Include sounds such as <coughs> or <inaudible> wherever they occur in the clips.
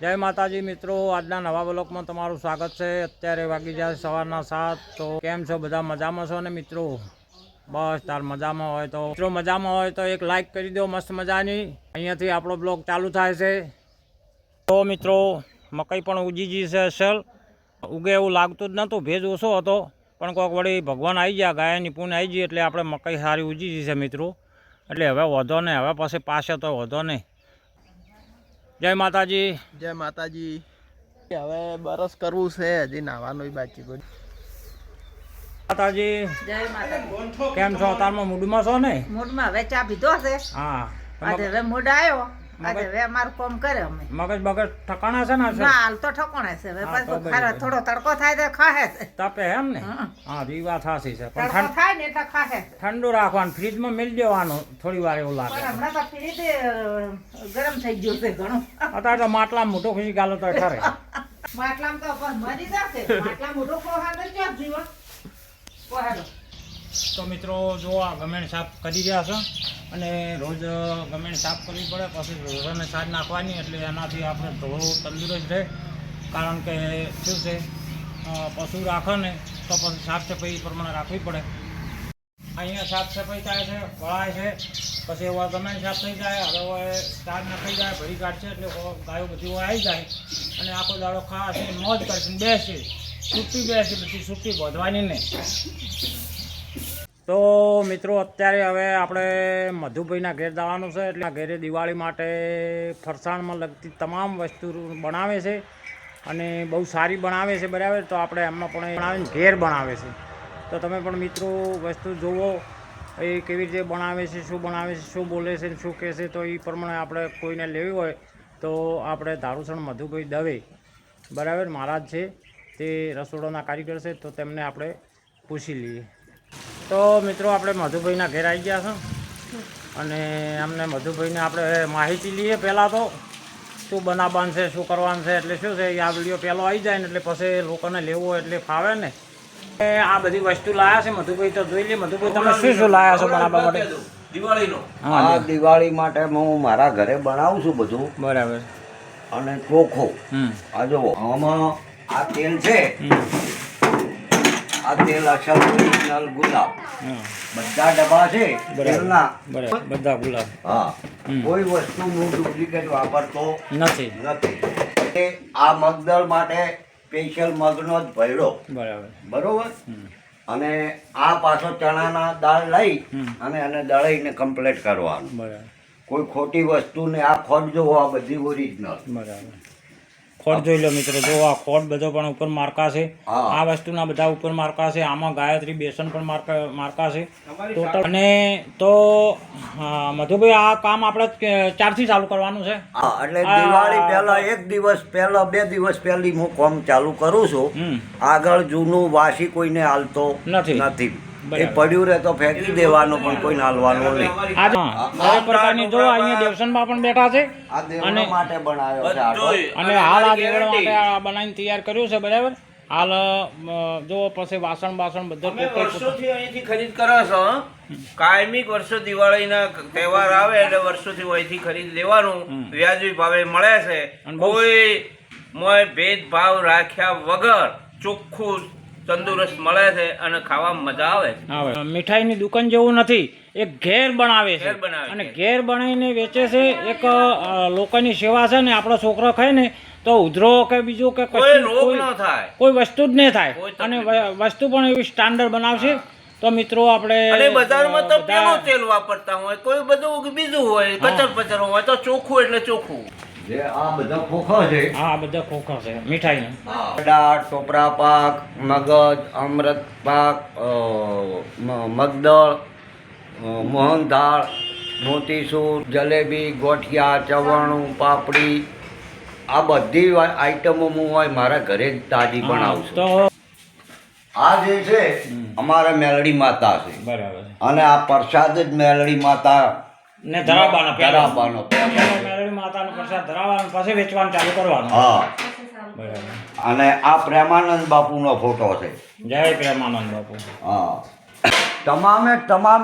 જય માતાજી મિત્રો, આજના નવા બ્લોકમાં તમારું સ્વાગત છે. અત્યારે વાગી જાય સવારના સાત, તો કેમ છો? બધા મજામાં છો ને મિત્રો? બસ, તાર મજામાં હોય તો. મિત્રો, મજામાં હોય તો એક લાઈક કરી દો, મસ્ત મજાની. અહીંયાથી આપણો બ્લોક ચાલુ થાય છે. તો મિત્રો, મકઈ પણ ઉજી ગઈ છે અસલ. ઉગે એવું લાગતું જ નહોતું, ભેજ ઓછો હતો. પણ કોઈક વળી ભગવાન આવી ગયા ગાયની નિપુણ આવી ગઈ, એટલે આપણે મકઈ સારી ઉજી ગઈ છે મિત્રો. એટલે હવે વધો નહીં, હવે પછી પાસે તો વધો નહીં. જય માતાજી. જય માતાજી. હવે બરસ કરવું છે હજી નાવાનું બાકી બધું માતાજી જય માતાજી. કેમ છો? તારમાં મૂડમાં છો ને? મૂડમાં હવે ચા પીધો છે. હા. હવે મૂડ આવ્યો. હવે અમારું કામ કરે અમે. મગજ બગજ ઠકાણા છે ને ના હાલ તો ઠકોણે છે. હવે તો ખારા થોડો તડકો થાય તો ખાહે છે. તપે એમ ને? હા. એ વાત હાસી છે પણ ઠંડ- થાય ને એટલે ખાહે ઠંડુ રાખવાનું ફ્રીજમાં મેળ દેવાનું થોડી વાર એવું લાગે. હમણાં તો ફ્રીજ ગરમ થઈ ગયો છે ઘણો. અત્યારે તો માટલા મોટો ખુશી ગાલો તો ખરે. માટલામાં તો મરી જશે. માટલા મોટો કોહા તો ક્યાં જીવો કોહાડો તો મિત્રો જો આ ગમેણ સાફ કરી રહ્યા છો. અને રોજ ગમે સાફ કરવી પડે, પછી ઢોરોને સાજ નાખવાની, એટલે એનાથી આપણે ઢોરો તંદુરસ્ત રહે. કારણ કે શું છે પશુ રાખે ને, તો પછી સાફ સફાઈ પ્રમાણે રાખવી પડે. અહીંયા સાફ સફાઈ થાય છે વળાય છે, પછી એવા ગમે સાફ થઈ જાય, હવે સાજ નાખી જાય, ભરી કાઢશે, એટલે ગાયો બધી આવી જાય. અને આખો દાડો ખાશે મોજ કરશે બેસે. છૂટી બેસે, પછી છૂટી બોધવાની નહીં. તો મિત્રો, અત્યારે હવે આપણે મધુભાઈના ઘેર જવાનું છે, એટલે ઘેરે દિવાળી માટે ફરસાણમાં લગતી તમામ વસ્તુ બનાવે છે અને બહુ સારી બનાવે છે, બરાબર? તો આપણે એમાં પણ બનાવીને ઘેર બનાવે છે. તો તમે પણ મિત્રો વસ્તુ જુઓ એ કેવી રીતે બનાવે છે, શું બનાવે છે, શું બોલે છે શું કહે છે, તો એ પ્રમાણે આપણે કોઈને લેવી હોય તો આપણે ધારુસણ મધુભાઈ દવે. બરાબર? મહારાજ છે તે રસોડાના કારીગર છે, તો તેમને આપણે પૂછી લઈએ. તો મિત્રો આપણે મધુભાઈના ઘેર આવી ગયા છો. અને અમને મધુભાઈને આપણે માહિતી લઈએ પહેલાં તો. શું બનાવવાનું છે શું કરવાનું છે એટલે શું છે એ આ વીડિયો પહેલો આવી જાય ને એટલે પછી લોકોને લેવો હોય એટલે ફાવે ને. આ બધી વસ્તુ લાયા છે મધુભાઈ તો જોઈ લે. મધુભાઈ તમે શું શું લાયા છો બનાવવા માટે? દિવાળીનો. હા દિવાળી માટે હું મારા ઘરે બનાવું છું બધું. બરાબર. અને ચોખો. આ જો આમાં આ તેલ છે. આ તેલ અસલ ઓરિજિનલ ગુલાબ. બધા ડબ્બા છે તેલના. બરાબર. બધા ગુલાબ. હા. કોઈ વસ્તુ હું ડુપ્લિકેટ વાપરતો નથી. નથી. આ મગદળ માટે સ્પેશિયલ મગનો જ ભયડો. બરાબર. બરોબર? અને આ પાછો ચણાના દાળ લઈ અને એને દળાઈને કમ્પ્લીટ કરવાનું. બરાબર. કોઈ ખોટી વસ્તુ ને આ ખોટ જોવો આ બધી ઓરિજિનલ બરાબર. ખોટ જોઈ લો મિત્રો. જો આ ખોટ બધો પણ ઉપર માર્કા છે. આ વસ્તુના બધા ઉપર માર્કા છે. આમાં ગાયત્રી બેસન પણ માર્કા માર્કા છે. ટોટલ અને તો મધુભાઈ આ કામ આપણે ચારથી ચાલુ કરવાનું છે. એટલે દિવાળી પહેલા એક દિવસ પહેલા બે દિવસ પહેલી હું કામ ચાલુ કરું છું. હમ. આગળ જૂનું વાસી કોઈને હાલતો નથી. નથી. એ પડ્યું રહે તો ફેંકી દેવાનું પણ કોઈ હાલવાનું નહીં. આ દરેક પ્રકારની જો અહીંયા દેવસનમાં પણ બેઠા છે આ દેવડા અને- માટે બનાવ્યો છે આટો અને હાલ આ દેવળ માટે આ બનાવીને તૈયાર કર્યું છે બરાબર? હાલ જો પછી વાસણ બાસણ બધું અમે વર્ષોથી અહીંથી ખરીદ કરો છો કાયમિક વર્ષો દિવાળીના તહેવાર આવે એટલે વર્ષોથી અહીંથી ખરીદ લેવાનું. વ્યાજબી ભાવે મળે છે. કોઈ મોય ભેદભાવ રાખ્યા વગર ચોખ્ખું તંદુરસ્ત મળે છે અને ખાવા મજા આવે છે. મીઠાઈની દુકાન જેવું નથી એક ઘેર બનાવે છે. અને ઘેર બનાવીને વેચે છે એક લોકોની સેવા છે ને આપણો છોકરો ખાય ને તો ઉધરો કે બીજું કે કોઈ રોગ ન થાય. કોઈ વસ્તુ જ નહીં થાય. અને વસ્તુ પણ એવી સ્ટાન્ડર્ડ બનાવશે. તો મિત્રો આપણે અને બજારમાં તો પેલું તેલ વાપરતા હોય કોઈ બધું બીજું હોય કચર પચર હોય તો ચોખ્ખું એટલે ચોખ્ખું. જે આ બધા ખોખા છે. આ બધા ખોખા છે. મીઠાઈ. દાળ ટોપરા પાક મગજ અમૃત પાક મગદળ મોહન દાળ મોતીસૂર જલેબી ગોઠિયા ચવાણું પાપડી. આ બધી આઈટમો હું હોય મારા ઘરે જ તાજી બનાવું છું. તો આ જે છે અમારા મેલડી માતા છે. બરાબર અને આ પ્રસાદ જ મેલડી માતા ને ધરાબાનો પહેલો. માતાનો પ્રસાદ ધરાવવાનો પછી વેચવાનું ચાલુ કરવાનું. હા. બરાબર. અને આ પ્રેમાનંદ બાપુનો ફોટો છે. જય પ્રેમાનંદ બાપુ. હા. તમામે તમામ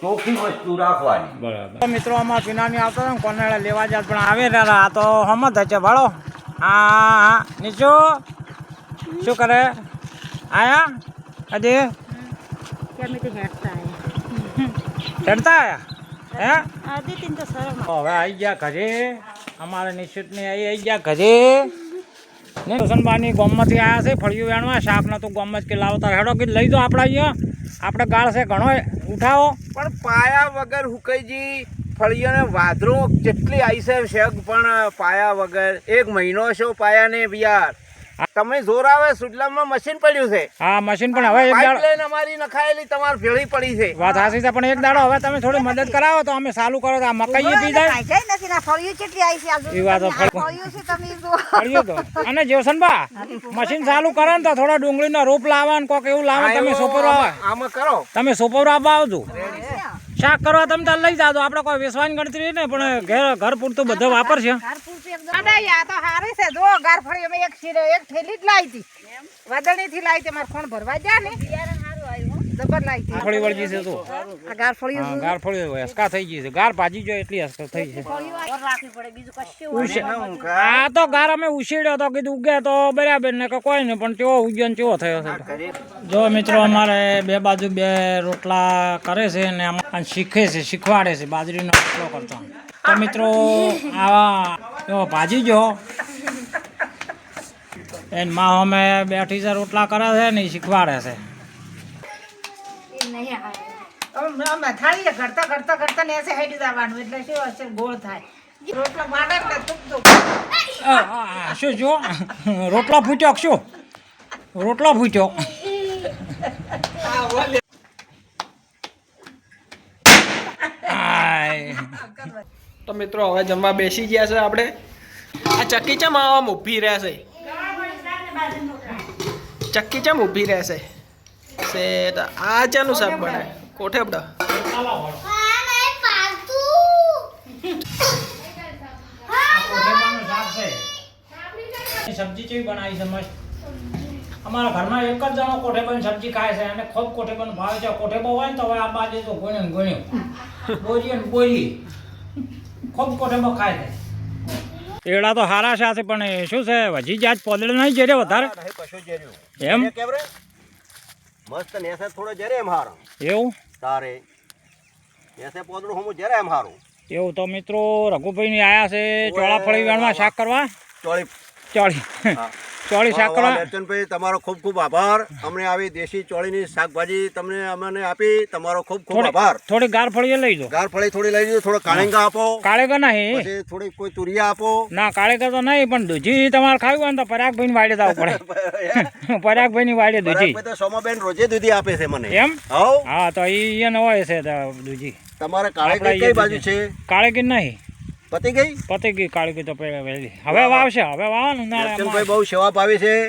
ચોખ્ખી વસ્તુ રાખવાની. બરાબર. મિત્રો આમાં ચુનાની આવતો હતો ને કોને લેવા જાત પણ આવે ને આ તો હમત છે ભાડો હા નીચો. શું કરે? આયા? અજય ચડતા આયા? હે? હવે આવી ગયા ઘરે. અમારે નિશ્ચિતની આવી ગયા ઘરે. ને રોશનબાની ગોમમાંથી આવ્યા છે ફળિયું વેણવા. શાક નતું ગોમ જ કે લાવતા હેડો કે લઈ દો આપણા અહીંયા. આપણે ગાળ છે ઘણો. ઉઠાવો. પણ પાયા વગર હુકઈજી ફળીઓને વાદરો જેટલી આવી છે શેક પણ પાયા વગર. એક મહિનો છો પાયાને યાર તમે જોર આવે સુજલામમાં મશીન પડ્યું છે. હા મશીન પણ હવે એક દાડો અમારી નખાયેલી તમારી ભેળી પડી છે. વાત હાસી છે પણ એક દાડો હવે તમે થોડી મદદ કરાવો તો અમે ચાલુ કરો તો આ મકાઈ પી જાય. એ વાત તો ફળ- ફળિયું તો. અને જોસનબા મશીન ચાલુ કરે ને તો થોડા ડુંગળીનો રોપ લાવવા ને કોક એવું લાવે તમે સોપરો આવે. આમાં કરો. તમે સોપરો આવવા આવજો. શાક કરવા તમે તાર લઈ જાજો. આપણે કોઈ વેસવાની ગણતરી ને પણ ઘર ઘર પૂરતું બધું વાપરશે. આ તો હારી છે. જો ગારફળી અમે એક શીરે એક થેલી જ લાવી હતી. વાદળી થી લાવી હતી. મારે ફોન ભરવા જા ને. જબર વળગી છે તો. આ ગારફળી હા ગાર હસકા થઈ ગઈ છે. ગાર ભાજી જો એટલી હસકા થઈ છે. ઉશે- આ તો ગાર અમે ઉછેડ્યો તો કીધું ઉગે તો બરાબર ને કે કોઈ નહીં પણ ચેવો ઉગ્યો ને થયો છે. જો મિત્રો અમારે બે બાજુ બે રોટલા કરે છે ને આમાં શીખે છે શીખવાડે છે બાજરીનો રોટલો કરતો. તો મિત્રો આવા જો ભાજી જો એનમાં અમે બેઠી છે રોટલા કરે છે ને શીખવાડે છે. અમે થાળીએ ઘડતા ઘડતા ઘડતા ને એસે હેડી જવાનું. એટલે શું હશે ગોળ થાય. રોટલો એટલે તુક શું જો રોટલો ફૂટ્યો શું? રોટલો ફૂટ્યો. તો મિત્રો હવે જમવા બેસી ગયા છે આપણે. આ ચક્કી ચમ આમ ઊભી રહેશે? ચક્કી ચમ ઊભી રહેશે? શેટ આ ચાનું શાક બને કોઠે બડા? કોઠેબાનું શાક છે. એ સબ્જી કેવી બનાવી છે મસ્ત? અમારા ઘરમાં એક જ જણો પણ સબ્જી ખાય છે અને ખૂબ કોઠેબાનું ભાવે છે. કોઠેબો હોય ને તો હવે આ બાજુ તો ગણ્યો ને ગણ્યો બોરીએ ને બોરી ખૂબ કોઠેબો ખાય છે. એડા તો હારા છે પણ એ શું છે હજી જાત પોદળ નહીં જેરે વધારે? એમ? એ કેમ રે? મસ્ત નેસે થોડો જરે એમ હારો. એવું? તારે. નેસે પોદડું હું જરે એમ હારું. એવું તો મિત્રો રઘુભાઈ આયા છે ચોળા ફળી વેણમાં શાક કરવા? ચોળી. ચોળી. હા. ચોળી કરવા લેચનભાઈ તમારો ખૂબ ખૂબ આભાર. અમને આવી દેશી ચોળીની શાકભાજી તમને અમને આપી. તમારો ખૂબ ખૂબ આભાર. થોડી ગાર ફળીએ લઈ દો ગારફળી થોડી લઈ લીધું થોડો કાળિંગા આપો. કાળેગા નહીં. પછી થોડી કોઈ તુરિયા આપો. ના કાળેગર તો નહીં પણ દૂધી તમારે ખાવી હોય તો <laughs> પરાગભાઈ વાડે દાવ પડે. પરાગભાઈ ની વાડે દૂધી તો સોમાબેન રોજે દૂધી આપે છે મને. એમ? હા તો ઈ એને હોય છે દૂધી. તમારે આપણા કાળે કઈ બાજુ છે? કાળેગીર નહીં. પતી ગઈ? પતી ગઈ કાળેગીર તો પહેલા વહેલી. હવે વાવશે હવે વાવવાનું ના બહુ સેવા પાવી છે.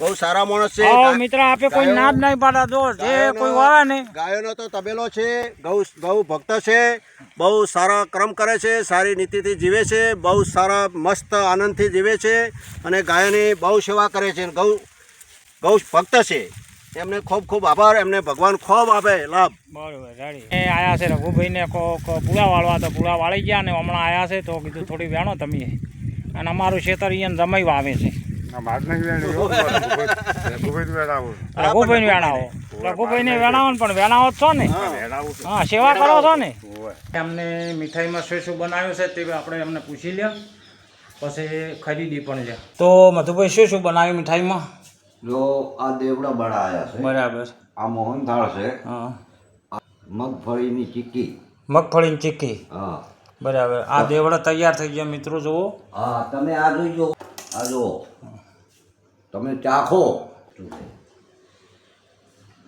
બહુ સારા માણસ છે. મિત્ર આપે કોઈ ગાયો- ના નહીં પાડા દો જે કોઈ વાવે નહીં. ગાયોનો તો તબેલો છે ગૌ ગૌ ભક્ત છે બહુ સારા કર્મ કરે છે સારી નીતિથી જીવે છે બહુ સારા મસ્ત આનંદથી જીવે છે અને ગાયોની બહુ સેવા કરે છે ગૌ ગૌ ભક્ત છે. એમને ખૂબ ખૂબ આભાર. એમને ભગવાન ખૂબ આપે. લાભ. બરોબર એ આયા છે રઘુભાઈ ને કો કો પૂળા વાળવા તો પૂળા વાળી ગયા ને હમણાં આયા છે તો કીધું થોડી વેણો તમે. અને અમારું ખેતર અહીંયા જમાઈ વાવે છે. રઘુભાઈ વેણાવો. રઘુભાઈ ને વેણાવો. પણ વેણાવો જ છો ને? હા સેવા કરો છો ને? એમને મીઠાઈમાં શું શું બનાવ્યું છે તે આપણે એમને પૂછી લે પછી ખરીદી પણ લે તો મધુભાઈ શું શું બનાવ્યું મીઠાઈમાં? જો આ દેવડા બડા આયા છે બરાબર. આ મોહનથાળ છે હા. મગફળીની ચીક્કી. મગફળીની ચીક્કી? હા. બરાબર. આ દેવડા તૈયાર થઈ ગયા મિત્રો જુઓ. હા તમે આ જોઈજો આ જુઓ. તમે ચાખો.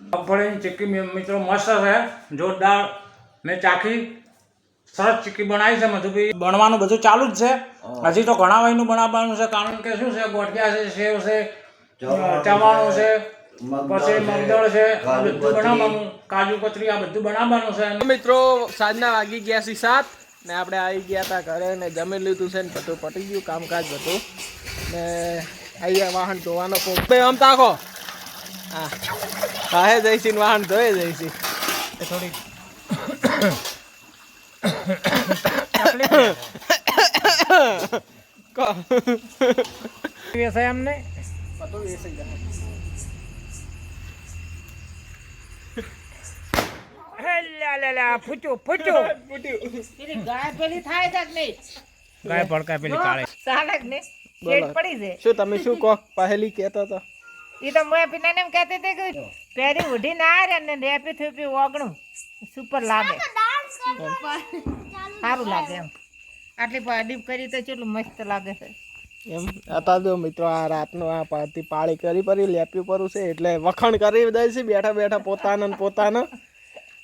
મગફળીની ચીક્કી મિ- મિત્રો મસ્ત છે. જોરદાર મેં ચાખી. સરસ ચીક્કી બનાવી છે મધુભાઈ. બનવાનું બધું ચાલુ જ છે. હજી તો ઘણા વયનું બનાવવાનું છે કારણ કે શું છે ગોઠિયા છે સેવ છે ચવાણું છે પછી મગદળ છે આ બધું બનાવવાનું કાજુ કતરી આ બધું બનાવવાનું છે. મિત્રો સાંજના વાગી ગયા છે સાત ને આપણે આવી ગયા હતા ઘરે ને જમી લીધું છે ને બધું પટી ગયું કામકાજ બધું. ને અહીંયા વાહન ધોવાનો આમ તાકો હા. કાહે જઈશી ને વાહન ધોઈ જઈશી એ થોડી <coughs> એમને. બધું વેચાઈ જાય હેલા લે લે ફૂટ્યું ફૂટ્યું પેલી ગાય પેલી થાય છે કે નહીં ગાય પડકા પેલી કાળે ચાલે કે નહીં બોલો. શેઠ પડી છે શું તમે શું કહો? પહેલી કહેતો હતો. એ તો મેં પીને એમ કહેતી હતી કે પહેરી ઉઠી ના રે ને રેપી થૂપી ઓગણું. સુપર લાગે. સારું લાગે એમ. આટલી ડીપ કરી તો કેટલું મસ્ત લાગે છે. એમ? હતા જો મિત્રો આ રાતનો આ પાર્ટી પાળી કરી પરી લેપ્યું પરું છે એટલે વખાણ કરી દે છે બેઠા બેઠા પોતાના ને પોતાના.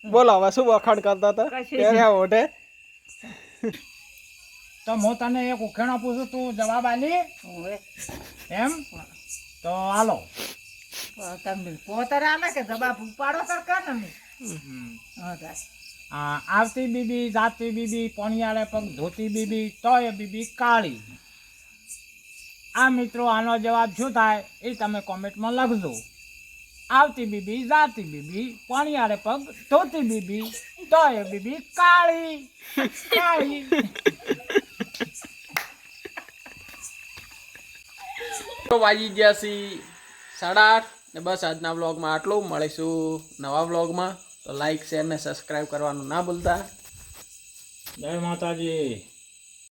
બોલો હવે શું વખાણ કરતા હતા? ત્યારે ઓઢે તો હું તને એક ઉખેણો પૂછું તું જવાબ આલી એમ? તો હાલો. તમે પોતર આલે કે જવાબ ઉપાડો સરકાર ને આ આવતી બીબી જાતી બીબી પોણિયાળે પગ ધોતી બીબી તોય બીબી કાળી. આ મિત્રો આનો જવાબ શું થાય એ તમે કોમેન્ટમાં લખજો. આવતી બીબી જાતી બીબી પોણિયાળે પગ ધોતી બીબી તોય બીબી કાળી. કાળી. તો વાગી ગયા સી સાડા આઠ ને બસ આજના વ્લોગમાં આટલું. મળીશું નવા વ્લોગમાં. તો લાઈક શેર ને સબસ્ક્રાઈબ કરવાનું ના ભૂલતા. જય માતાજી.